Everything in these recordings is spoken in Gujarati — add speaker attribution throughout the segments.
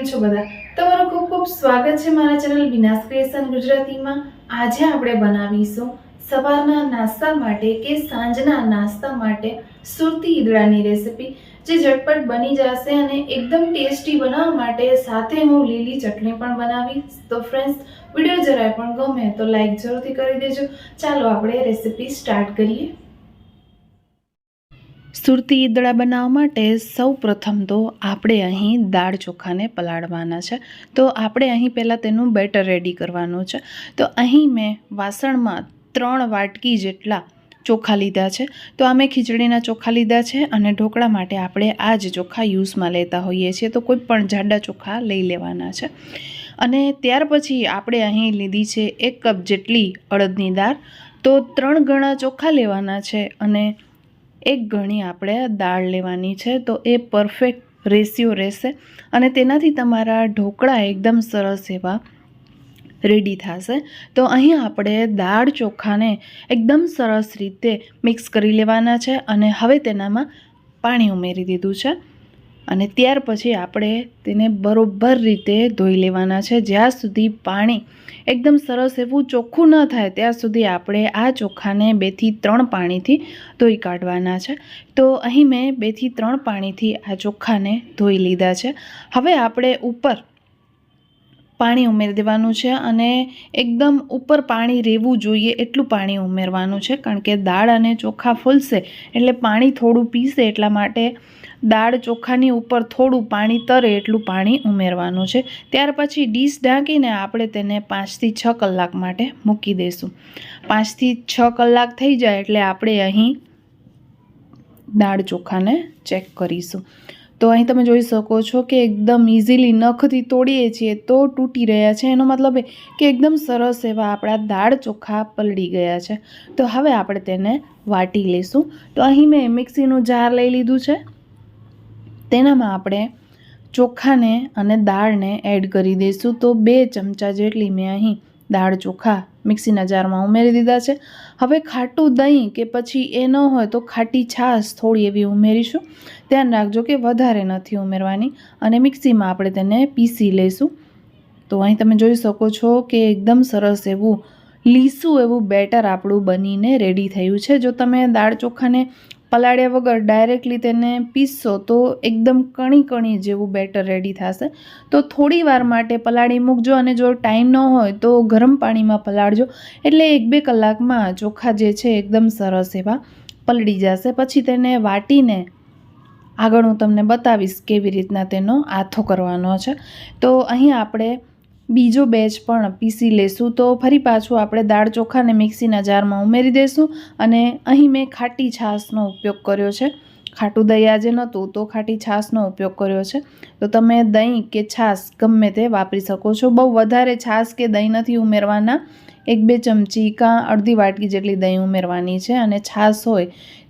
Speaker 1: કેમ છો બધા? તમારું ખૂબ ખૂબ સ્વાગત છે મારા ચેનલ વિનાશ ક્રિએશન ગુજરાતીમાં. આજે આપણે બનાવીશું સવારના નાસ્તા માટે કે સાંજના નાસ્તા માટે સુરતી ઈદડાની રેસિપી, જે ઝટપટ બની જશે અને એકદમ ટેસ્ટી બનાવવા માટે સાથે હું લીલી ચટણી પણ બનાવીશ. તો ફ્રેન્ડ્સ વીડિયો જરાય પણ ગમે તો લાઈક જરૂરથી કરી દેજો. ચાલો આપણે રેસિપી સ્ટાર્ટ કરીએ. સુરતી ઈદળા બનાવવા માટે સૌ પ્રથમ તો આપણે અહીં દાળ ચોખાને પલાળવાના છે. તો આપણે અહીં પહેલાં તેનું બેટર રેડી કરવાનું છે. તો અહીં મેં વાસણમાં ત્રણ વાટકી જેટલા ચોખા લીધા છે. તો આ મેં ખીચડીના ચોખા લીધા છે અને ઢોકળા માટે આપણે આ જ ચોખા યુઝમાં લેતા હોઈએ છીએ. તો કોઈ પણ જાડા ચોખા લઈ લેવાના છે. અને ત્યાર પછી આપણે અહીં લીધી છે એક કપ જેટલી અડદની દાળ. તો ત્રણ ગણા ચોખા લેવાના છે અને એક ગણી આપણે દાળ લેવાની છે, તો એ પરફેક્ટ રેશિયો રહેશે અને તેનાથી તમારા ઢોકળા એકદમ સરસ એવા રેડી થશે. તો અહીં આપણે દાળ ચોખાને એકદમ સરસ રીતે મિક્સ કરી લેવાના છે અને હવે તેનામાં પાણી ઉમેરી દીધું છે. અને ત્યાર પછી આપણે તેને બરોબર રીતે ધોઈ લેવાના છે. જ્યાં સુધી પાણી એકદમ સરસ એવું ચોખ્ખું ન થાય, ત્યાં સુધી આપણે આ ચોખાને બેથી ત્રણ પાણીથી ધોઈ કાઢવાના છે. તો અહીં મેં બેથી ત્રણ પાણીથી આ ચોખાને ધોઈ લીધા છે. હવે આપણે ઉપર પાણી ઉમેરી દેવાનું છે અને એકદમ ઉપર પાણી રહેવું જોઈએ એટલું પાણી ઉમેરવાનું છે, કારણ કે દાળ અને ચોખા ફૂલશે એટલે પાણી થોડું પીશે એટલા માટે દાળ ચોખાની ઉપર થોડું પાણી તરે એટલું પાણી ઉમેરવાનું છે. ત્યાર પછી ડીશ ઢાંકીને આપણે તેને પાંચથી છ કલાક માટે મૂકી દઈશું. પાંચથી છ કલાક થઈ જાય એટલે આપણે અહીં દાળ ચોખાને ચેક કરીશું. તો અહીં તમે જોઈ શકો છો કે એકદમ ઇઝીલી નખથી તોડીએ છીએ તો તૂટી રહ્યા છે. એનો મતલબ એ કે એકદમ સરસ એવા આપણા દાળ ચોખા પલળી ગયા છે. તો હવે આપણે તેને વાટી લઈશું. તો અહીં મેં મિક્સીનું જાર લઈ લીધું છે. તેનામાં આપણે ચોખાને અને દાળને એડ કરી દઈશું. તો બે ચમચા જેટલી મેં અહીં દાળ ચોખા મિક્સીના જારમાં ઉમેરી દીધા છે. હવે ખાટું દહીં કે પછી એ ન હોય તો ખાટી છાશ થોડી એવી ઉમેરીશું. ધ્યાન રાખજો કે વધારે નથી ઉમેરવાની અને મિક્સીમાં આપણે તેને પીસી લઈશું. તો અહીં તમે જોઈ શકો છો કે એકદમ સરસ એવું લીસું એવું બેટર આપણું બનીને રેડી થયું છે. જો તમે દાળ ચોખાને પલાળ્યા વગર ડાયરેક્ટલી તેને પીસશો તો એકદમ કણી કણી જેવું બેટર રેડી થશે. તો થોડી વાર માટે પલાળી મૂકજો અને જો ટાઈમ ન હોય તો ગરમ પાણીમાં પલાળજો. એટલે એક બે કલાકમાં ચોખા જે છે એકદમ સરસ એવા પલળી જશે. પછી તેને વાટીને આગળ હું તમને બતાવીશ કેવી રીતના તેનો આથો કરવાનો છે. તો અહીં આપણે બીજો બેચ પણ પીસી લેશું. તો ફરી પાછું આપણે દાળ ચોખાને મિક્સીના જારમાં ઉમેરી દઈશું અને અહીં મેં ખાટી છાશનો ઉપયોગ કર્યો છે. ખાટું દહીં આજે નહોતું, તો ખાટી છાશનો ઉપયોગ કર્યો છે. તો તમે દહીં કે છાશ ગમે તે વાપરી શકો છો. બહુ વધારે છાશ કે દહીં નથી ઉમેરવાના. એક બે ચમચી કાં અડધી વાટકી જેટલી દહીં ઉમેરવાની છે અને છાશ હોય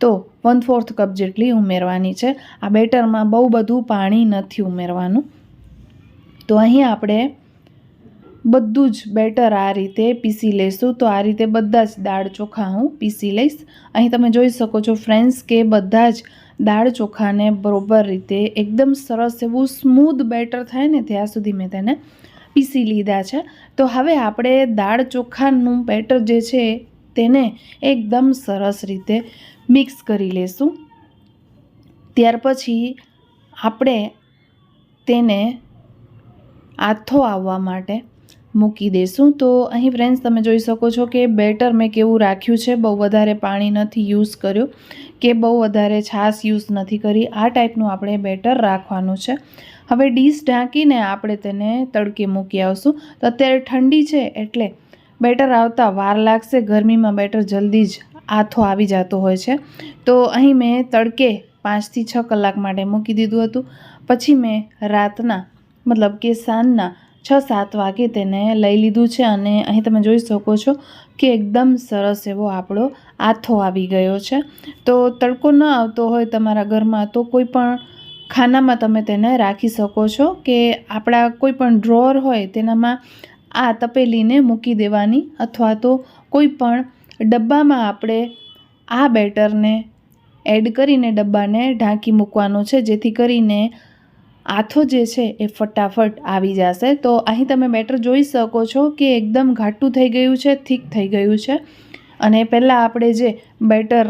Speaker 1: તો વન ફોર્થ કપ જેટલી ઉમેરવાની છે. આ બેટરમાં બહુ બધું પાણી નથી ઉમેરવાનું. તો અહીં આપણે બધું જ બેટર આ રીતે પીસી લઈશું. તો આ રીતે બધા જ દાળ ચોખા હું પીસી લઈશ. અહીં તમે જોઈ શકો છો ફ્રેન્ડ્સ કે બધા જ દાળ ચોખાને બરોબર રીતે એકદમ સરસ એવું સ્મૂધ બેટર થાય ને ત્યાં સુધી મેં તેને પીસી લીધા છે. તો હવે આપણે દાળ ચોખાનું બેટર જે છે તેને એકદમ સરસ રીતે મિક્સ કરી લેશું. ત્યાર પછી આપણે તેને આથો આવવા માટે મૂકી દઈશું તો અહીં ફ્રેન્ડ્સ તમે જોઈ શકો છો કે બેટર મેં કેવું રાખ્યું છે, બહુ વધારે પાણી નથી યુઝ કર્યું, કે બહુ વધારે છાશ યુઝ નથી કરી. આ ટાઈપનું આપણે બેટર રાખવાનું છે. હવે ડીશ ઢાંકીને આપણે તેને તડકે મૂકી આવશું. તો અત્યારે ઠંડી છે એટલે બેટર આવતા વાર લાગશે. ગરમીમાં બેટર જલ્દી જ આથો આવી જતો હોય છે. તો અહીં મેં તડકે પાંચથી છ કલાક માટે મૂકી દીધું હતું. પછી મેં રાતના, મતલબ કે સાંજના છ સાત વાગે તેને લઈ લીધું છે અને અહીં તમે જોઈ શકો છો કે એકદમ સરસ એવો આપણો આથો આવી ગયો છે. તો તડકો ન આવતો હોય તમારા ઘરમાં તો કોઈ પણ ખાનામાં તમે તેને રાખી શકો છો કે આપણા કોઈ પણ ડ્રોર હોય તેનામાં આ તપેલીને મૂકી દેવાની અથવા તો કોઈ પણ ડબ્બામાં આપણે આ બેટરને એડ કરીને ડબ્બાને ઢાંકી મૂકવાનું છે જેથી કરીને આથો જે છે એ ફટાફટ આવી જશે. તો અહીં તમે બેટર જોઈ શકો છો કે એકદમ ઘાટું થઈ ગયું છે, થીક થઈ ગયું છે. અને પહેલાં આપણે જે બેટર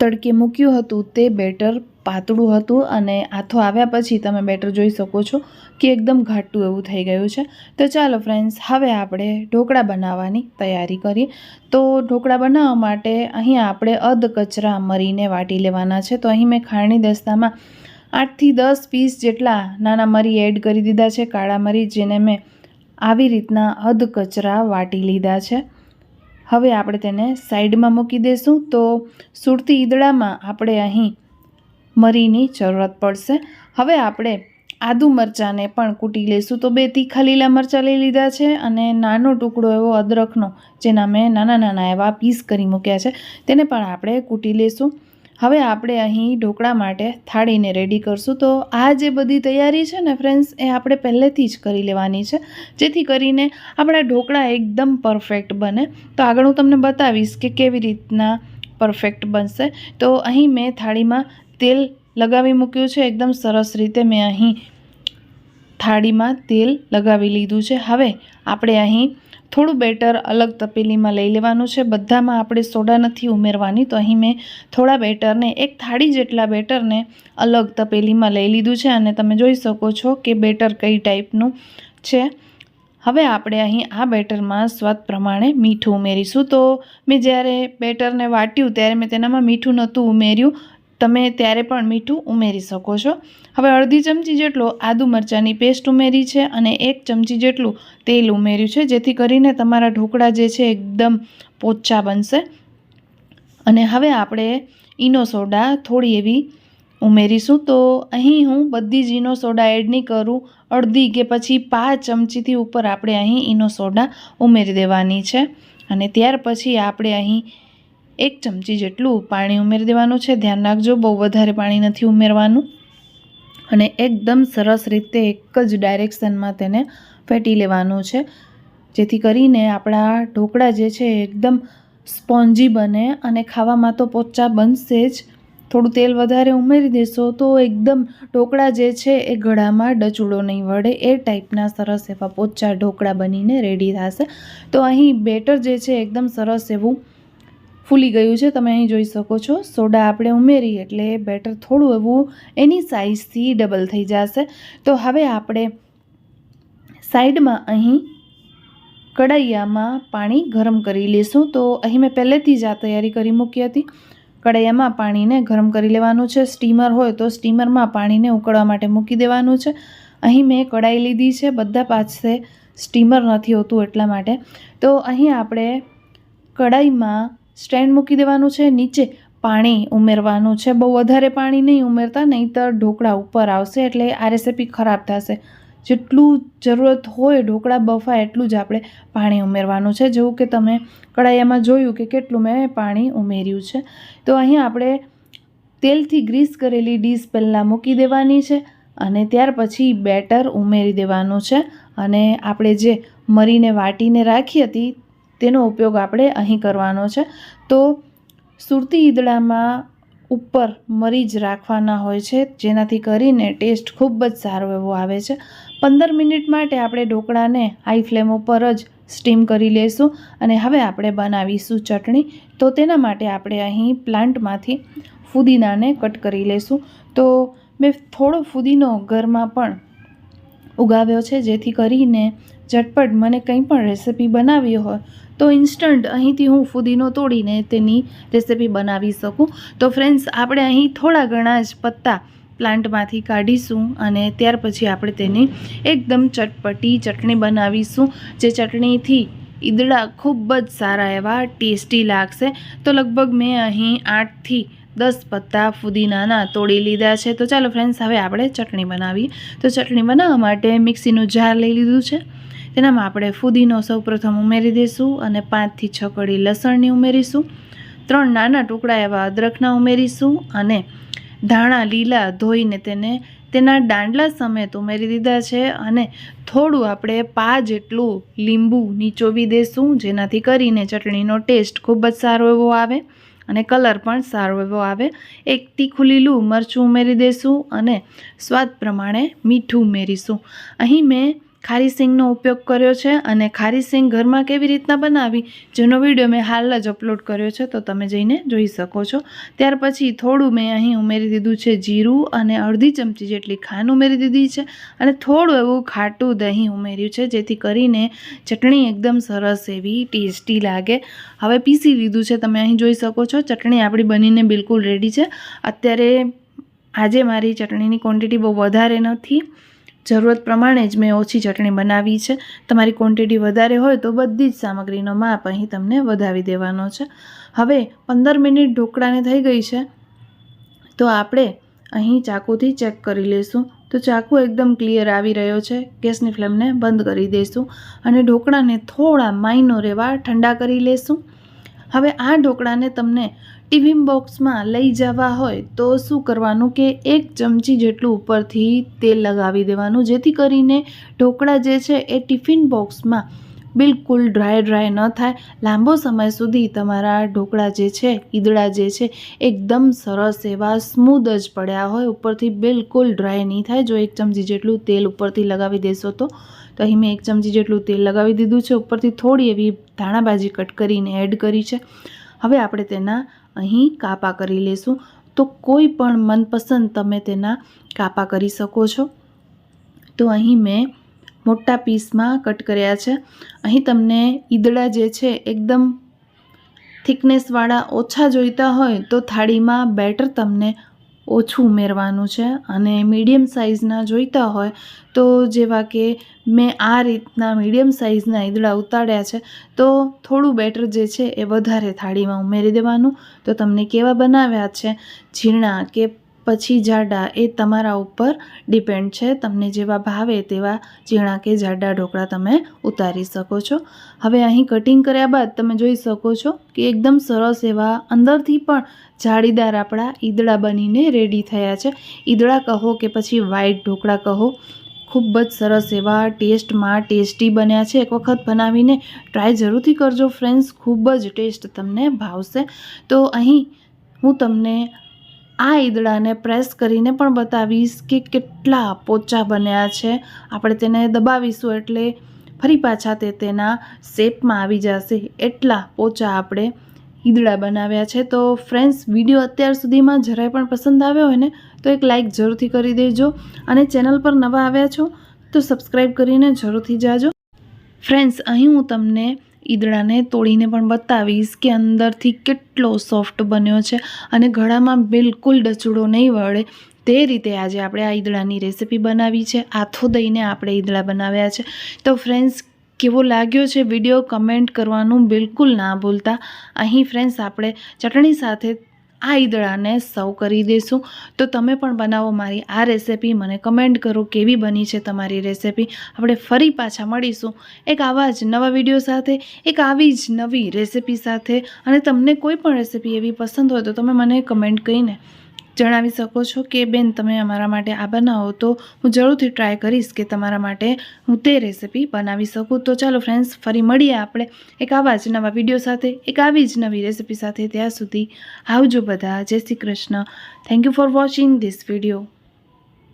Speaker 1: તડકે મૂક્યું હતું તે બેટર પાતળું હતું અને આથો આવ્યા પછી તમે બેટર જોઈ શકો છો કે એકદમ ઘાટું એવું થઈ ગયું છે. તો ચાલો ફ્રેન્ડ્સ હવે આપણે ઢોકળા બનાવવાની તૈયારી કરીએ. તો ઢોકળા બનાવવા માટે અહીં આપણે અધ કચરા મરીને વાટી લેવાના છે. તો અહીં મેં ખાણી દસ્તામાં આઠથી દસ પીસ જેટલા નાના મરી એડ કરી દીધા છે. કાળા મરી જેને મેં આવી રીતના અધ કચરા વાટી લીધા છે. હવે આપણે તેને સાઈડમાં મૂકી દઈશું તો સુરતી ઈદડામાં આપણે અહીં મરીની જરૂરત પડશે. હવે આપણે આદુ મરચાંને પણ કૂટી લઈશું તો બે તીખા લીલા મરચાં લઈ લીધા છે અને નાનો ટુકડો એવો અદરકનો જેના મેં નાના નાના એવા પીસ કરી મૂક્યા છે, તેને પણ આપણે કૂટી લઈશું હવે આપણે અહીં ઢોકળા માટે થાળીને રેડી કરશું. તો આ જે બધી તૈયારી છે ને ફ્રેન્ડ્સ એ આપણે પહેલેથી જ કરી લેવાની છે. જેથી કરીને આપણા ઢોકળા એકદમ પરફેક્ટ બને. તો આગળ હું તમને બતાવીશ કે કેવી રીતના પરફેક્ટ બનશે. તો અહીં મેં થાળીમાં તેલ લગાવી મૂક્યું છે. એકદમ સરસ રીતે મેં અહીં થાળીમાં તેલ લગાવી લીધું છે. હવે આપણે અહીં થોડું બેટર અલગ તપેલીમાં લઈ લેવાનું છે. બધામાં આપણે સોડા નથી ઉમેરવાની, તો અહીં મેં થોડા બેટરને, એક થાળી જેટલા બેટરને અલગ તપેલીમાં લઈ લીધું છે અને તમે જોઈ શકો છો કે બેટર કઈ ટાઈપનું છે. હવે આપણે અહીં આ બેટરમાં સ્વાદ પ્રમાણે મીઠું ઉમેરીશું. તો મેં જ્યારે બેટરને વાટ્યું ત્યારે મેં તેનામાં મીઠું નહોતું ઉમેર્યું. તમે ત્યારે પણ મીઠું ઉમેરી શકો છો. હવે અડધી ચમચી જેટલો આદુ મરચાંની પેસ્ટ ઉમેરી છે અને એક ચમચી જેટલું તેલ ઉમેર્યું છે, જેથી કરીને તમારા ઢોકળા જે છે એકદમ પોચા બનશે. અને હવે આપણે ઈનો સોડા થોડી એવી ઉમેરીશું. તો અહીં હું બધી જ ઈનો સોડા એડ નહીં કરું. અડધી કે પછી પાંચ ચમચીથી ઉપર આપણે અહીં ઈનો સોડા ઉમેરી દેવાની છે. અને ત્યાર પછી આપણે અહીં એક ચમચી જેટલું પાણી ઉમેરી દેવાનું છે. ધ્યાન રાખજો, બહુ વધારે પાણી નથી ઉમેરવાનું. અને એકદમ સરસ રીતે એક જ ડાયરેક્શનમાં તેને ફેટી લેવાનું છે. જેથી કરીને આપણા ઢોકળા જે છે એકદમ સ્પોન્જી બને અને ખાવામાં તો પોચા બનશે જ. થોડું તેલ વધારે ઉમેરી દેશો તો એકદમ ઢોકળા જે છે એ ગળામાં ડચુડો નહીં વળે. એ ટાઈપના સરસ એવા પોચા ઢોકળા બનીને રેડી થશે. તો અહીં બેટર જે છે એકદમ સરસ એવું ફૂલી ગયું છે, તમે અહીં જોઈ શકો છો. સોડા આપણે ઉમેરી એટલે બેટર થોડું એવું એની સાઇઝથી ડબલ થઈ જશે. તો હવે આપણે સાઈડમાં અહીં કડાઈયામાં પાણી ગરમ કરી લઈશું. તો અહીં મેં પહેલેથી જ આ તૈયારી કરી મૂકી હતી. કડાઈયામાં પાણીને ગરમ કરી લેવાનું છે. સ્ટીમર હોય તો સ્ટીમરમાં પાણીને ઉકળવા માટે મૂકી દેવાનું છે. અહીં મેં કડાઈ લીધી છે. બધા પાસે સ્ટીમર નથી હોતું એટલા માટે. તો અહીં આપણે કડાઈમાં સ્ટેન્ડ મૂકી દેવાનું છે, નીચે પાણી ઉમેરવાનું છે. બહુ વધારે પાણી નહીં ઉમેરતા, નહીંતર ઢોકળા ઉપર આવશે એટલે આ રેસીપી ખરાબ થશે. જેટલું જરૂરત હોય ઢોકળા બફાય એટલું જ આપણે પાણી ઉમેરવાનું છે. જેવું કે તમે કડાઈયામાં જોયું કે કેટલું મેં પાણી ઉમેર્યું છે. તો અહીં આપણે તેલથી ગ્રીસ કરેલી ડીશ પહેલાં મૂકી દેવાની છે અને ત્યાર પછી બેટર ઉમેરી દેવાનું છે. અને આપણે જે મરીને વાટીને રાખી હતી તેનો ઉપયોગ આપણે અહીં કરવાનો છે. તો સુરતી ઈદડામાં ઉપર મરીજ રાખવાના હોય છે, જેનાથી કરીને ટેસ્ટ ખૂબ જ સારો એવો આવે છે. પંદર મિનિટ માટે આપણે ઢોકળાને હાઈ ફ્લેમ ઉપર જ સ્ટીમ કરી લઈશું અને હવે આપણે બનાવીશું ચટણી. તો તેના માટે આપણે અહીં પ્લાન્ટમાંથી ફુદીનાને કટ કરી લઈશું તો મેં થોડો ફુદીનો ઘરમાં પણ ઉગાવ્યો છે, જેથી કરીને ઝટપટ મને કંઈ પણ રેસિપી બનાવી હોય તો ઇન્સ્ટન્ટ અહીંથી હું ફુદીનો તોડીને તેની રેસિપી બનાવી શકું. તો ફ્રેન્ડ્સ આપણે અહીં થોડા ઘણા જ પત્તા પ્લાન્ટમાંથી કાઢીશું અને ત્યાર પછી આપણે તેની એકદમ ચટપટી ચટણી બનાવીશું. જે ચટણીથી ઈદડા ખૂબ જ સારા એવા ટેસ્ટી લાગશે. તો લગભગ મેં અહીં આઠથી દસ પત્તા ફુદીનાના તોડી લીધા છે. તો ચાલો ફ્રેન્ડ્સ હવે આપણે ચટણી બનાવીએ. તો ચટણી બનાવવા માટે મિક્સીનું જાર લઈ લીધું છે. તેનામાં આપણે ફુદીનો સૌપ્રથમ ઉમેરી દઈશું અને પાંચથી છ કળી લસણની ઉમેરીશું. ત્રણ નાના ટુકડા એવા અદરકના ઉમેરીશું અને ધાણા લીલા ધોઈને તેને તેના દાંડલા સમેત ઉમેરી દીધા છે અને થોડું આપણે પા જેટલું લીંબુ નીચોવી દઈશું જેનાથી કરીને ચટણીનો ટેસ્ટ ખૂબ જ સારો એવો આવે અને કલર પણ સારો એવો આવે. એક તીખું લીલું મરચું ઉમેરી દઈશું અને સ્વાદ પ્રમાણે મીઠું ઉમેરીશું. અહીં મેં ખારી સિંગનો ઉપયોગ કર્યો છે અને ખારી સિંગ ઘરમાં કેવી રીતના બનાવી, જેનો વીડિયો મેં હાલ જ અપલોડ કર્યો છે, તો તમે જઈને જોઈ શકો છો. ત્યાર પછી થોડું મેં અહીં ઉમેરી દીધું છે જીરું અને અડધી ચમચી જેટલી ખાંડ ઉમેરી દીધી છે અને થોડું એવું ખાટું દહીં ઉમેર્યું છે, જેથી કરીને ચટણી એકદમ સરસ એવી ટેસ્ટી લાગે. હવે પીસી લીધું છે, તમે અહીં જોઈ શકો છો, ચટણી આપણી બનીને બિલકુલ રેડી છે. અત્યારે આજે મારી ચટણીની ક્વોન્ટિટી બહુ વધારે નથી. જરૂરત પ્રમાણે જ મેં ઓછી ચટણી બનાવી છે. તમારી ક્વોન્ટિટી વધારે હોય તો બધી જ સામગ્રીનો માપ અહીં તમને વધાવી દેવાનો છે. હવે પંદર મિનિટ ઢોકળાને થઈ ગઈ છે. તો આપણે અહીં ચાકુથી ચેક કરી લઈશું. તો ચાકુ એકદમ ક્લિયર આવી રહ્યો છે. ગેસની ફ્લેમને બંધ કરી દઈશું અને ઢોકળાને થોડા માઇનો રેવા ઠંડા કરી લઈશું. હવે આ ઢોકળાને તમને ટિફિન બોક્સમાં લઈ જવા હોય તો શું કરવાનું કે એક ચમચી જેટલું ઉપરથી તેલ લગાવી દેવાનું, જેથી કરીને ઢોકળા જે છે એ ટિફિન બોક્સમાં બિલકુલ ડ્રાય ડ્રાય ન થાય. લાંબો સમય સુધી તમારા ઢોકળા જે છે, ઈદડા જે છે, એકદમ સરસ એવા સ્મૂધ જ પડ્યા હોય, ઉપરથી બિલકુલ ડ્રાય નહીં થાય. જો એક ચમચી જેટલું તેલ ઉપરથી લગાવી દેશો તો તો અહીં મેં એક ચમચી જેટલું તેલ લગાવી દીધું છે. ઉપરથી થોડી એવી ધાણાભાજી કટ કરીને એડ કરી છે. હવે આપણે તેના અહીં કાપા કરી લેશું. તો કોઈ પણ મનપસંદ તમે તેના કાપા કરી શકો છો. તો અહીં મેં મોટા પીસમાં કટ કર્યા છે. અહીં તમને ઈદડા જે છે, એકદમ થિકનેસવાળા ઓછા જોઈતા હોય તો થાળીમાં બેટર તમને ઓછું ઉમેરવાનું છે અને મીડિયમ સાઇઝના જોઈતા હોય તો જેવા કે મેં આ રીતના મીડિયમ સાઇઝના ઈદડા ઉતાર્યા છે, તો થોડું બેટર જે છે એ વધારે થાળીમાં ઉમેરી દેવાનું. તો તમને કેવા બનાવ્યા છે? ઝીણા કે પછી જાડા એ તમારા ઉપર ડિપેન્ડ છે. તમને જેવા ભાવે તેવા ઝીણા કે જાડા ઢોકળા તમે ઉતારી શકો છો. હવે અહીં કટિંગ કર્યા બાદ તમે જોઈ શકો છો કે એકદમ સરસ એવા અંદરથી પણ જાળીદાર આપણા ઈદડા બનીને રેડી થયા છે. ઈદડા કહો કે પછી વ્હાઈટ ઢોકળા કહો, ખૂબ જ સરસ એવા ટેસ્ટમાં ટેસ્ટી બન્યા છે. એક વખત બનાવીને ટ્રાય જરૂરથી કરજો ફ્રેન્ડ્સ ખૂબ જ ટેસ્ટ તમને ભાવશે. તો અહીં હું તમને આ ઈદડાને પ્રેસ કરીને પણ બતાવીશ કે કેટલા પોચા બન્યા છે. આપણે તેને દબાવીશું એટલે ફરી પાછા તે તેના શેપમાં આવી જશે. એટલા પોચા આપણે ઈદડા બનાવ્યા છે. તો ફ્રેન્ડ્સ વીડિયો અત્યાર સુધીમાં જરાય પણ પસંદ આવ્યો હોય ને, તો એક લાઇક જરૂરથી કરી દેજો અને ચેનલ પર નવા આવ્યા છો, તો સબસ્ક્રાઈબ કરીને જરૂરથી જાજો. ફ્રેન્ડ્સ અહીં હું તમને ઈદડાને તોડીને પણ બતાવીશ કે અંદરથી કેટલો સોફ્ટ બન્યો છે અને ગળામાં બિલકુલ ડચડો નહીં વળે. તે રીતે આજે આપણે આ ઈદડાની રેસીપી બનાવી છે. આથો દઈને આપણે ઈદડા બનાવ્યા છે. તો ફ્રેન્ડ્સ, કેવો લાગ્યો છે વીડિયો? કમેન્ટ કરવાનું બિલકુલ ના ભૂલતા. અહીં ફ્રેન્ડ્સ, આપણે ચટણી સાથે આ ઈદળાને સર્વ કરી દઈશું તો તમે પણ બનાવો મારી આ રેસિપી. મને કમેન્ટ કરો કેવી બની છે તમારી રેસિપી. આપણે ફરી પાછા મળીશું એક આવા જ નવા વીડિયો સાથે, એક આવી જ નવી રેસિપી સાથે. અને તમને કોઈ પણ રેસિપી એવી પસંદ હોય તો તમે મને કમેન્ટ કરીને જણાવી શકો છો કે, બેન, તમે અમારા માટે આ બનાવો તો હું જરૂરથી ટ્રાય કરીશ કે તમારા માટે હું તે રેસિપી બનાવી શકું. તો ચાલો ફ્રેન્ડ્સ ફરી મળીએ આપણે એક આવા જ નવા વીડિયો સાથે, એક આવી જ નવી રેસીપી સાથે ત્યાં સુધી. આવજો બધા. જય Shri Krishna. Thank you for watching this video